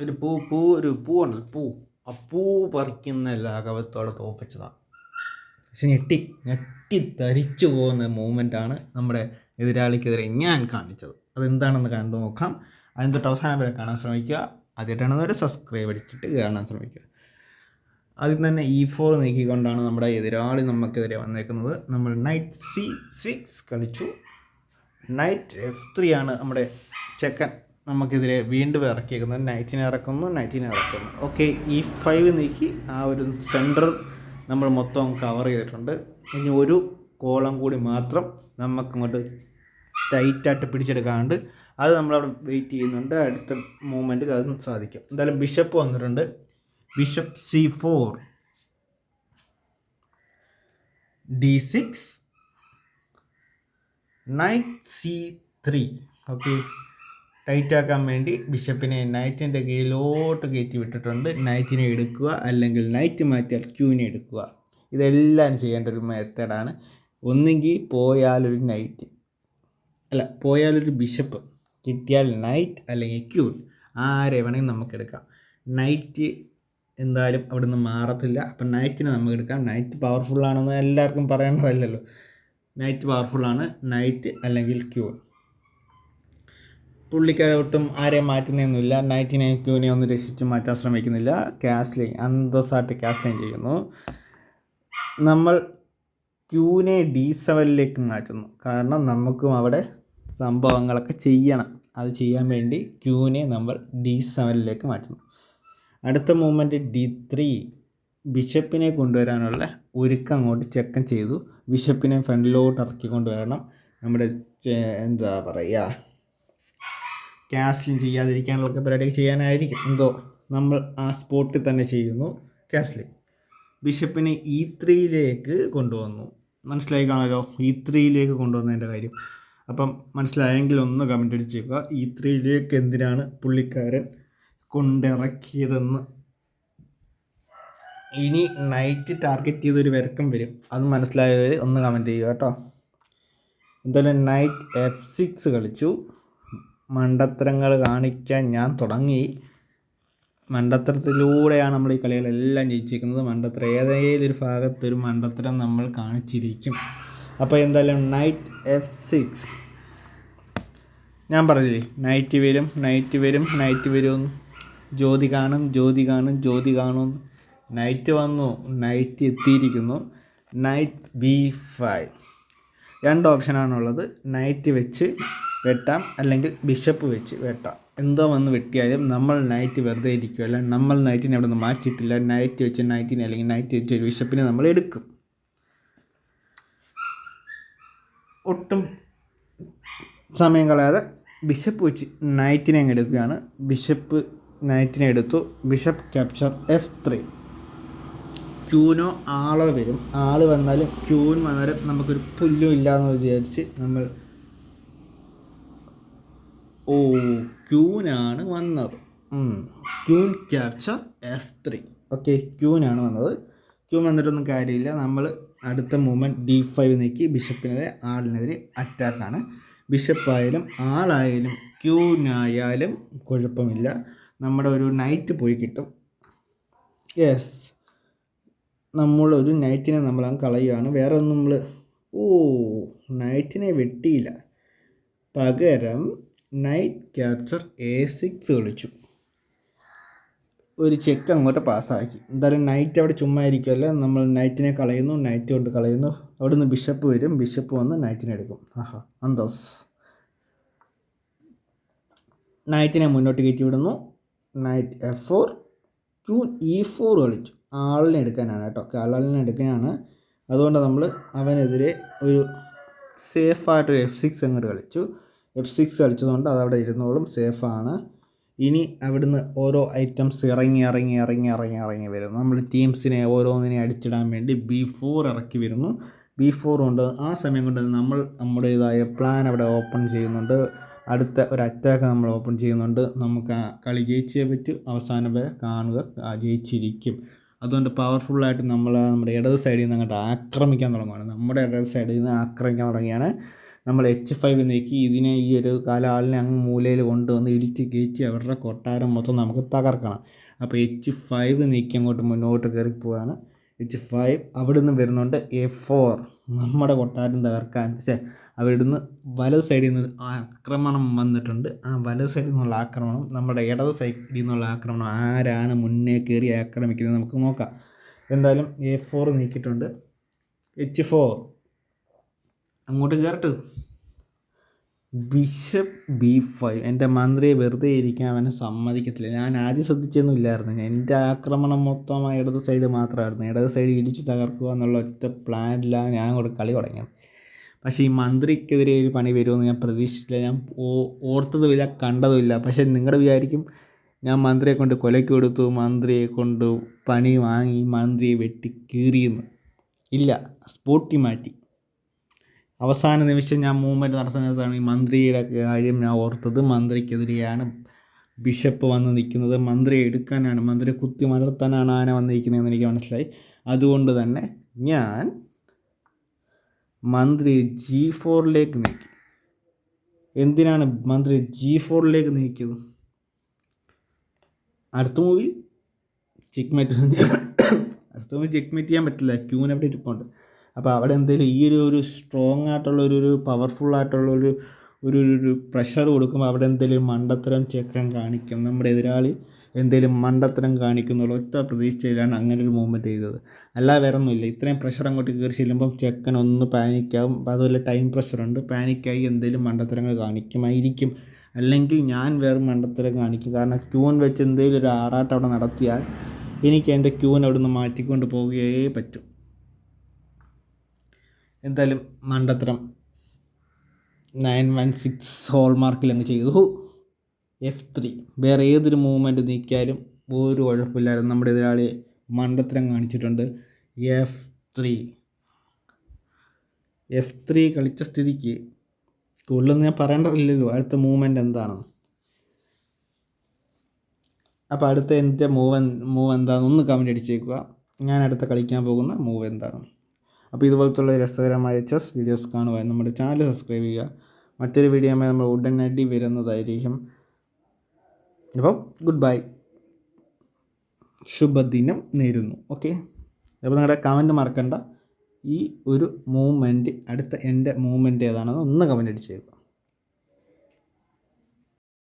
ഒരു പൂ പൂ ഒരു പൂ പൂ. ആ പൂ പറിക്കുന്ന ലാഘവത്തോടെ തോപ്പിച്ചതാണ് പക്ഷെ ഞെട്ടി ഞെട്ടി ധരിച്ചു പോകുന്ന മൂമെന്റാണ് നമ്മുടെ എതിരാളിക്കെതിരെ ഞാൻ കാണിച്ചത്. അതെന്താണെന്ന് കണ്ടു നോക്കാം. അതിന് തൊട്ട് അവസാനം വരെ കാണാൻ ശ്രമിക്കുക. ആദ്യമായിട്ടാണെന്ന് ഒരു സബ്സ്ക്രൈബ് അടിച്ചിട്ട് കാണാൻ ശ്രമിക്കുക. ആദ്യം തന്നെ ഇ ഫോർ നീക്കിക്കൊണ്ടാണ് നമ്മുടെ എതിരാളി നമുക്കെതിരെ വന്നേക്കുന്നത്. നമ്മൾ നൈറ്റ് സി സിക്സ് കളിച്ചു. നൈറ്റ് എഫ് ത്രീ ആണ് നമ്മുടെ ചെക്കൻ. നമുക്കെതിരെ വീണ്ടും ഇറക്കിയേക്കുന്നത് നയന്റീൻ ഇറക്കുന്നു നൈറ്റിനെ ഇറക്കുന്നു. ഓക്കെ ഈ ഫൈവ് നീക്കി ആ ഒരു സെന്റർ നമ്മൾ മൊത്തം കവർ ചെയ്തിട്ടുണ്ട്. ഇനി ഒരു കോളം കൂടി മാത്രം നമുക്കങ്ങോട്ട് ടൈറ്റായിട്ട് പിടിച്ചെടുക്കാണ്ട് അത് നമ്മളവിടെ വെയിറ്റ് ചെയ്യുന്നുണ്ട്. അടുത്ത മൂമെന്റിൽ അത് സാധിക്കും. എന്തായാലും ബിഷപ്പ് വന്നിട്ടുണ്ട്. Bishop c four d six knight c three okay tight ആക്കാൻ വേണ്ടി ബിഷപ്പിനെ നൈറ്റിന്റെ കീഴിലോട്ട് കയറ്റി വിട്ടിട്ടുണ്ട്. നൈറ്റിനെ എടുക്കുക അല്ലെങ്കിൽ നൈറ്റ് മാറ്റിയാൽ ക്യൂവിനെ എടുക്കുക. ഇതെല്ലാം ചെയ്യേണ്ട ഒരു മെത്തേഡാണ് ഒന്നുകിൽ പോയാലൊരു നൈറ്റ് അല്ല പോയാലൊരു ബിഷപ്പ് കിട്ടിയാൽ നൈറ്റ് അല്ലെങ്കിൽ ക്യൂ ആരെ വേണമെങ്കിൽ നമുക്കെടുക്കാം നൈറ്റ് എന്തായാലും അവിടെ നിന്ന് മാറത്തില്ല. അപ്പം നൈറ്റിനെ നമുക്ക് എടുക്കാം. നൈറ്റ് പവർഫുള്ളാണെന്ന് എല്ലാവർക്കും പറയേണ്ടതല്ലല്ലോ. നൈറ്റ് പവർഫുള്ളാണ് നൈറ്റ് അല്ലെങ്കിൽ ക്യൂൻ പുള്ളിക്കാരൊട്ടും ആരെയും മാറ്റുന്നൊന്നുമില്ല നൈറ്റിനെ ക്യൂനെ ഒന്നും രക്ഷിച്ച് മാറ്റാൻ ശ്രമിക്കുന്നില്ല. ക്യാസ്ലൈൻ അന്തസ്സായിട്ട് കാസ്ലിംഗ് ചെയ്യുന്നു. നമ്മൾ ക്യൂനെ ഡി സെവനിലേക്ക് മാറ്റുന്നു. കാരണം നമുക്കും അവിടെ സംഭവങ്ങളൊക്കെ ചെയ്യണം. അത് ചെയ്യാൻ വേണ്ടി ക്യൂനെ നമ്മൾ ഡി സെവനിലേക്ക് മാറ്റുന്നു. അടുത്ത മൂവ്മെന്റ് ഡി ത്രീ. ബിഷപ്പിനെ കൊണ്ടുവരാനുള്ള ഒരുക്കം അങ്ങോട്ട് ചെക്കൻ ചെയ്തു. ബിഷപ്പിനെ ഫ്രണ്ടിലോട്ട് ഇറക്കി കൊണ്ടുവരണം നമ്മുടെ എന്താ പറയുക ക്യാസ്ലിംഗ് ചെയ്യാതിരിക്കാനുള്ള പരിപാടിയൊക്കെ ചെയ്യാനായിരിക്കും. എന്തോ നമ്മൾ ആ സ്പോട്ടിൽ തന്നെ ചെയ്യുന്നു. ക്യാസ്റ്റിൽ ബിഷപ്പിനെ ഇ ത്രീയിലേക്ക് കൊണ്ടുവന്നു. മനസ്സിലായി കാണാമല്ലോ? ഇ ത്രീയിലേക്ക് കൊണ്ടുവന്നതിന്റെ കാര്യം. അപ്പം മനസ്സിലായെങ്കിൽ ഒന്ന് കമന്റ് അടിച്ചേക്കുക ഇ ത്രീയിലേക്ക് എന്തിനാണ് പുള്ളിക്കാരൻ കൊണ്ടിറക്കിയതെന്ന്. ഇനി നൈറ്റ് ടാർഗറ്റ് ചെയ്തൊരു വിരക്കം വരും. അത് മനസ്സിലായവർ ഒന്ന് കമന്റ് ചെയ്യുക കേട്ടോ. എന്തായാലും നൈറ്റ് എഫ് സിക്സ് കളിച്ചു. മണ്ടത്തരങ്ങൾ കാണിക്കാൻ ഞാൻ തുടങ്ങി. മണ്ടത്തരത്തിലൂടെയാണ് നമ്മൾ ഈ കളികളെല്ലാം ജയിച്ചിരിക്കുന്നത്. മണ്ടത്തരം ഏതെങ്കിലും ഒരു ഭാഗത്ത് ഒരു മണ്ടത്തരം നമ്മൾ കാണിച്ചിരിക്കും. അപ്പോൾ എന്തായാലും നൈറ്റ് എഫ് സിക്സ് ഞാൻ പറഞ്ഞില്ലേ നൈറ്റ് വരും നൈറ്റ് വരും നൈറ്റ് വരും. ജ്യോതി കാണും ജ്യോതി കാണും ജ്യോതി കാണും. നൈറ്റ് വന്നു നൈറ്റ് എത്തിയിരിക്കുന്നു. നൈറ്റ് ബി ഫൈവ് രണ്ട് ഓപ്ഷനാണുള്ളത് നൈറ്റ് വെച്ച് വെട്ടാം അല്ലെങ്കിൽ ബിഷപ്പ് വെച്ച് വെട്ടാം. എന്തോ വന്ന് വെട്ടിയാലും നമ്മൾ നൈറ്റ് വെറുതെ ഇരിക്കുകയല്ല നമ്മൾ നൈറ്റിനെ അവിടെ നിന്ന് മാറ്റിയിട്ടില്ല. നൈറ്റ് വെച്ച് നൈറ്റിനെ അല്ലെങ്കിൽ നൈറ്റ് വെച്ച് ഒരു ബിഷപ്പിനെ നമ്മൾ എടുക്കും. ഒട്ടും സമയം കളയാതെ ബിഷപ്പ് വെച്ച് നൈറ്റിനെ അങ്ങ് എടുക്കുകയാണ്. ബിഷപ്പ് നൈറ്റിനെ എടുത്തു. ബിഷപ്പ് ക്യാപ്ചർ എഫ് ത്രീ ക്യൂനോ ആളോ വരും. ആൾ വന്നാലും ക്യൂൻ വന്നാലും നമുക്കൊരു പുല്ലും ഇല്ല എന്ന് വിചാരിച്ച് നമ്മൾ ഓ ക്യൂനാണ് വന്നത്. Queen capture f three okay ക്യൂനാണ് വന്നത്. ക്യൂൻ വന്നിട്ടൊന്നും കാര്യമില്ല. നമ്മൾ അടുത്ത മൂവ്മെന്റ് ഡി ഫൈവ് നീക്കി ബിഷപ്പിനെതിരെ ആളിനെതിരെ അറ്റാക്കാണ് ബിഷപ്പായാലും ആളായാലും ക്യൂനായാലും കുഴപ്പമില്ല. നമ്മുടെ ഒരു നൈറ്റ് പോയി കിട്ടും. യെസ് നമ്മളൊരു നൈറ്റിനെ നമ്മൾ അങ്ങ് കളയുകയാണ് വേറെ ഒന്നും നമ്മൾ ഓ നൈറ്റിനെ വെട്ടിയില്ല. പകരം നൈറ്റ് ക്യാപ്ചർ എ സിക്സ് കളിച്ചു ഒരു ചെക്ക് അങ്ങോട്ട് പാസ്സാക്കി എന്തായാലും നൈറ്റ് അവിടെ ചുമ്മാ ഇരിക്കുമല്ലോ നമ്മൾ നൈറ്റിനെ കളയുന്നു നൈറ്റ് കൊണ്ട് കളയുന്നു. അവിടെ നിന്ന് ബിഷപ്പ് വരും ബിഷപ്പ് വന്ന് നൈറ്റിനെ എടുക്കും. ആഹാ അന്തോസ്. നൈറ്റിനെ മുന്നോട്ട് കയറ്റി വിടുന്നു knight f four queen e four കളിച്ചു. ആളിനെ എടുക്കാനാണ് കേട്ടോ. കാലാളിനെ എടുക്കാനാണ്. അതുകൊണ്ട് നമ്മൾ അവനെതിരെ ഒരു സേഫായിട്ടൊരു എഫ് സിക്സ് അങ്ങോട്ട് കളിച്ചു. എഫ് സിക്സ് കളിച്ചതുകൊണ്ട് അതവിടെ ഇരുന്നോളും സേഫാണ് ഇനി അവിടുന്ന് ഓരോ ഐറ്റംസ് ഇറങ്ങി ഇറങ്ങി ഇറങ്ങി ഇറങ്ങി ഇറങ്ങി വരുന്നു. നമ്മൾ ടീംസിനെ ഓരോന്നിനെ അടിച്ചിടാൻ വേണ്ടി ബി ഫോർ ഇറക്കി വരുന്നു. ബി ഫോർ കൊണ്ട് ആ സമയം കൊണ്ട് നമ്മൾ നമ്മുടേതായ പ്ലാൻ അവിടെ ഓപ്പൺ ചെയ്യുന്നുണ്ട്. അടുത്ത ഒരു അറ്റാക്ക് നമ്മൾ ഓപ്പൺ ചെയ്യുന്നുണ്ട്. നമുക്ക് ആ കളി ജയിച്ചേ പറ്റൂ. അവസാനം വരെ കാണുക ജയിച്ചിരിക്കും. അതുകൊണ്ട് പവർഫുള്ളായിട്ട് നമ്മൾ നമ്മുടെ ഇടത് സൈഡിൽ നിന്ന് അങ്ങോട്ട് ആക്രമിക്കാൻ തുടങ്ങുകയാണ് നമ്മുടെ ഇടത് സൈഡിൽ നിന്ന് ആക്രമിക്കാൻ തുടങ്ങിയാണ് നമ്മൾ എച്ച് ഫൈവ് നീക്കി ഇതിനെ ഈ ഒരു കാലാളിനെ അങ്ങ് മൂലയിൽ കൊണ്ടുവന്ന് ഇടിച്ച് കയറ്റി അവരുടെ കൊട്ടാരം മൊത്തം നമുക്ക് തകർക്കണം. അപ്പോൾ എച്ച് ഫൈവ് നീക്കി അങ്ങോട്ട് മുന്നോട്ട് കയറി പോവാണ്. എച്ച് ഫൈവ് അവിടെ നിന്ന് വരുന്നുണ്ട് എ ഫോർ നമ്മുടെ കൊട്ടാരം തകർക്കാൻ. പക്ഷേ അവിടുന്ന് വലത് സൈഡിൽ നിന്ന് ആക്രമണം വന്നിട്ടുണ്ട്. ആ വലത് സൈഡിൽ നിന്നുള്ള ആക്രമണം നമ്മുടെ ഇടത് സൈഡിൽ നിന്നുള്ള ആക്രമണം ആരാണ് മുന്നേ കയറി ആക്രമിക്കുന്നത് നമുക്ക് നോക്കാം. എന്തായാലും എ ഫോർ നീക്കിയിട്ടുണ്ട്. എച്ച് ഫോർ അങ്ങോട്ട് കയറട്ട് ബിഷപ്പ് ബി ഫൈവ്. എന്റെ മന്ത്രിയെ വെറുതെ ഇരിക്കാൻ അവനെ സമ്മതിക്കത്തില്ല. ഞാൻ ആദ്യം ശ്രദ്ധിച്ചൊന്നും ഇല്ലായിരുന്നു. എന്റെ ആക്രമണം മൊത്തം ഇടത് സൈഡ് മാത്രമായിരുന്നു. ഇടത് സൈഡ് ഇടിച്ച് തകർക്കുക എന്നുള്ള ഒറ്റ പ്ലാനിലാണ് ഞാൻ കൂടെ കളി തുടങ്ങിയത്. പക്ഷേ ഈ മന്ത്രിക്കെതിരെ ഒരു പണി വരുമെന്ന് ഞാൻ പ്രതീക്ഷിച്ചില്ല. ഞാൻ ഓർത്തതുമില്ല കണ്ടതുമില്ല പക്ഷേ നിങ്ങളുടെ വിചാരിക്കും ഞാൻ മന്ത്രിയെ കൊണ്ട് കൊലയ്ക്ക് കൊടുത്തു മന്ത്രിയെ കൊണ്ട് പണി വാങ്ങി മന്ത്രിയെ വെട്ടി കീറിയെന്ന്. ഇല്ല സ്പോട്ടി മാറ്റി. അവസാന നിമിഷം ഞാൻ മൂവ്മെന്റ് നടത്തുന്നതാണ് ഈ മന്ത്രിയുടെ കാര്യം ഞാൻ ഓർത്തത്. മന്ത്രിക്കെതിരെയാണ് ബിഷപ്പ് വന്ന് നിൽക്കുന്നത്. മന്ത്രി എടുക്കാനാണ് മന്ത്രി കുത്തി മലർത്താനാണ് ആന വന്നിരിക്കുന്നതെന്ന് എനിക്ക് മനസ്സിലായി. അതുകൊണ്ട് തന്നെ ഞാൻ മന്ത്രി ജി ഫോറിലേക്ക് നീക്കി. എന്തിനാണ് മന്ത്രി ജി ഫോറിലേക്ക് നീക്കിയത്? അടുത്ത മൂവി ചെക്ക് മേറ്റ്. അടുത്ത മൂവി ചെക്ക് മേറ്റ് ചെയ്യാൻ പറ്റില്ല. ക്യൂനെ അവിടെ ഇരിപ്പുണ്ട് അപ്പോൾ അവിടെ എന്തെങ്കിലും ഈ ഒരു ഒരു സ്ട്രോങ് ആയിട്ടുള്ള ഒരു ഒരു പവർഫുൾ ആയിട്ടുള്ള ഒരു ഒരു ഒരു പ്രഷർ കൊടുക്കുമ്പോൾ അവിടെ എന്തെങ്കിലും മണ്ടത്തരം ചെക്കൻ കാണിക്കും. നമ്മുടെ എതിരാളി എന്തെങ്കിലും മണ്ടത്തരം കാണിക്കുന്നുള്ള. ഒറ്റ പ്രതീക്ഷയിലാണ് അങ്ങനെ ഒരു മൂവ്മെന്റ് ചെയ്തത്. അല്ല വേറെ ഒന്നുമില്ല ഇത്രയും പ്രഷർ അങ്ങോട്ട് കയറി ചെല്ലുമ്പം ചെക്കൻ ഒന്ന് പാനിക്കാവും അതുപോലെ ടൈം പ്രഷറുണ്ട് പാനിക്കായി എന്തെങ്കിലും മണ്ടത്തരങ്ങൾ കാണിക്കുമായിരിക്കും. അല്ലെങ്കിൽ ഞാൻ വേറെ മണ്ടത്തരം കാണിക്കും. കാരണം ക്യൂൻ വെച്ച് എന്തെങ്കിലും ഒരു ആറാട്ടം അവിടെ നടത്തിയാൽ എനിക്ക് എന്റെ ക്യൂൻ അവിടെ നിന്ന് മാറ്റിക്കൊണ്ട് പോവുകയേ പറ്റും. എന്തായാലും മണ്ടത്തരം നയൻ വൺ സിക്സ് ഹോൾ മാർക്കിൽ അങ്ങ് ചെയ്തു. F three. വേറെ ഏതൊരു മൂവ്മെന്റ് നീക്കിയാലും ഒരു കുഴപ്പമില്ലായിരുന്നു നമ്മുടെ എതിരാളി മണ്ടത്തരം കാണിച്ചിട്ടുണ്ട്. F three. എഫ് ത്രീ കളിച്ച സ്ഥിതിക്ക് കൂടുതലൊന്നും ഞാൻ പറയേണ്ടതില്ലല്ലോ. അടുത്ത മൂവ്മെന്റ് എന്താണെന്ന് അപ്പോൾ അടുത്ത എന്റെ മൂവ് മൂവ് എന്താണെന്ന് ഒന്ന് കമന്റ് അടിച്ചേക്കുക. ഞാൻ അടുത്ത കളിക്കാൻ പോകുന്ന മൂവ് എന്താണ്? അപ്പോൾ ഇതുപോലത്തുള്ള രസകരമായ ചെസ് വീഡിയോസ് കാണുവാൻ നമ്മുടെ ചാനൽ സബ്സ്ക്രൈബ് ചെയ്യുക. മറ്റൊരു വീഡിയോയുമായി നമ്മൾ ഉടനടി വരുന്നതായിരിക്കും. അപ്പോൾ ഗുഡ് ബൈ ശുഭദിനം നേരുന്നു. ഓക്കെ അപ്പോൾ നിങ്ങളുടെ കമന്റ് മറക്കണ്ട ഈ ഒരു മൂവ്മെന്റ് അടുത്ത എന്റെ മൂവ്മെന്റ് ഏതാണെന്ന് ഒന്ന് കമന്റ് അടിച്ചേക്കുക.